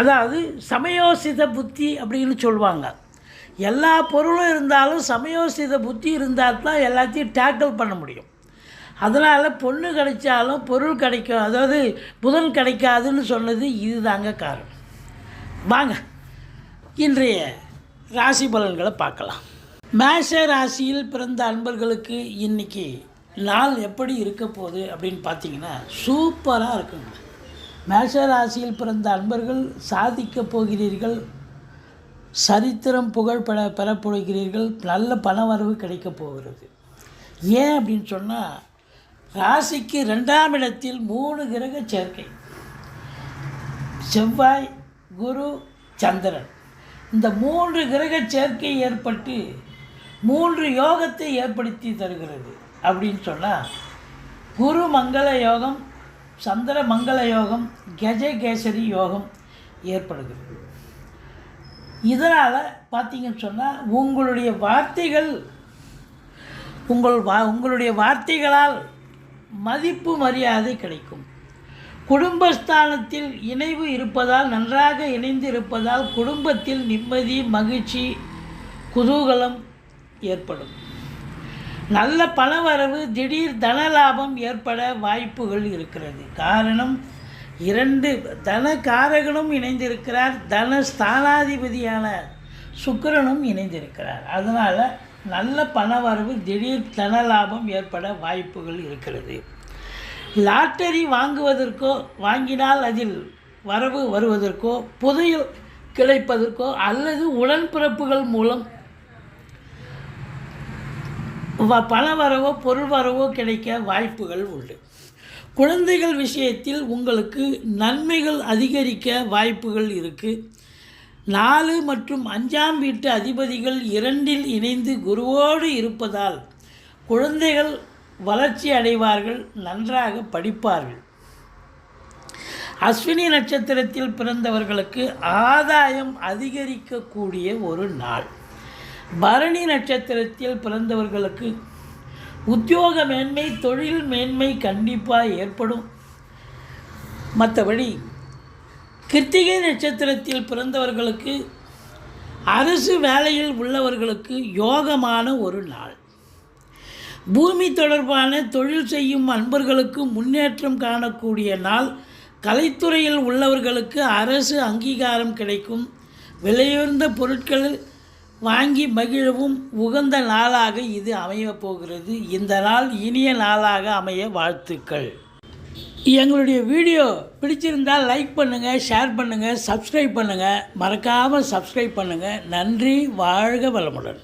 அதாவது சமயோசித புத்தி அப்படின்னு சொல்லுவாங்க. எல்லா பொருளும் இருந்தாலும் சமயோசித புத்தி இருந்தால் தான் எல்லாத்தையும் டேக்கிள் பண்ண முடியும். அதனால் பொண்ணு கிடைச்சாலும் பொருள் கிடைக்கும். அதாவது புதன் கிடைக்காதுன்னு சொன்னது இதுதாங்க காரணம். வாங்க இன்றைய ராசி பலன்களை பார்க்கலாம். மேஷ ராசியில் பிறந்த அன்பர்களுக்கு இன்றைக்கி நாள் எப்படி இருக்க போகுது அப்படின்னு பார்த்தீங்கன்னா சூப்பராக இருக்குங்க. மேஷ ராசியில் பிறந்த அன்பர்கள் சாதிக்கப் போகிறீர்கள் சரித்திரம் புகழ் பெற பெறப்போகிறீர்கள் நல்ல பணவரவு கிடைக்கப் போகிறது. ஏன் அப்படின்னு சொன்னால் ராசிக்கு ரெண்டாம் இடத்தில் மூணு கிரக சேர்க்கை. செவ்வாய் குரு சந்திரன். இந்த மூன்று கிரக சேர்க்கை ஏற்பட்டு மூன்று யோகத்தை ஏற்படுத்தி தருகிறது அப்படின்னு சொன்னால் குரு மங்கள யோகம் சந்திர மங்கள யோகம் கஜகேசரி யோகம் ஏற்படுகிறது. இதனால் பார்த்தீங்கன்னு சொன்னால் உங்களுடைய வார்த்தைகள் உங்கள் வா உங்களுடைய வார்த்தைகளால் மதிப்பு மரியாதை கிடைக்கும். குடும்பஸ்தானத்தில் இணைவு இருப்பதால் நன்றாக இணைந்து இருப்பதால் குடும்பத்தில் நிம்மதி மகிழ்ச்சி குதூகலம் ஏற்படும். நல்ல பணவரவு திடீர் தன லாபம் ஏற்பட வாய்ப்புகள் இருக்கிறது. காரணம் இரண்டு தன காரகனும் இணைந்திருக்கிறார் தன ஸ்தானாதிபதியான சுக்கிரனும் இணைந்திருக்கிறார். அதனால் நல்ல பணவரவு திடீர் தன லாபம் ஏற்பட வாய்ப்புகள் இருக்கிறது. லாட்டரி வாங்குவதற்கோ வாங்கினால் அதில் வரவு வருவதற்கோ புதையல் கிடைப்பதற்கோ அல்லது உடன்பிறப்புகள் மூலம் பண வரவோ பொருள் வரவோ கிடைக்க வாய்ப்புகள் உண்டு. குழந்தைகள் விஷயத்தில் உங்களுக்கு நன்மைகள் அதிகரிக்க வாய்ப்புகள் இருக்குது நாலு மற்றும் அஞ்சாம் வீட்டு அதிபதிகள் இரண்டில் இணைந்து குருவோடு இருப்பதால் குழந்தைகள் வளர்ச்சி அடைவார்கள் நன்றாக படிப்பார்கள். அஸ்வினி நட்சத்திரத்தில் பிறந்தவர்களுக்கு ஆதாயம் அதிகரிக்கக்கூடிய ஒரு நாள். பரணி நட்சத்திரத்தில் பிறந்தவர்களுக்கு உத்தியோக மேன்மை தொழில் மேன்மை கண்டிப்பாக ஏற்படும். மற்றபடி கிருத்திகை நட்சத்திரத்தில் பிறந்தவர்களுக்கு அரசு வேலையில் உள்ளவர்களுக்கு யோகமான ஒரு நாள். பூமி தொடர்பான தொழில் செய்யும் அன்பர்களுக்கு முன்னேற்றம் காணக்கூடிய நாள். கலைத்துறையில் உள்ளவர்களுக்கு அரசு அங்கீகாரம் கிடைக்கும். விலையுயர்ந்த பொருட்கள் வாங்கி மகிழவும் உகந்த நாளாக இது அமையப் போகிறது. இந்த நாள் இனிய நாளாக அமைய வாழ்த்துக்கள். எங்களுடைய வீடியோ பிடிச்சிருந்தால் லைக் பண்ணுங்கள் ஷேர் பண்ணுங்கள் சப்ஸ்கிரைப் பண்ணுங்கள் மறக்காமல் சப்ஸ்கிரைப் பண்ணுங்கள் நன்றி வாழ்க வளமுடன்.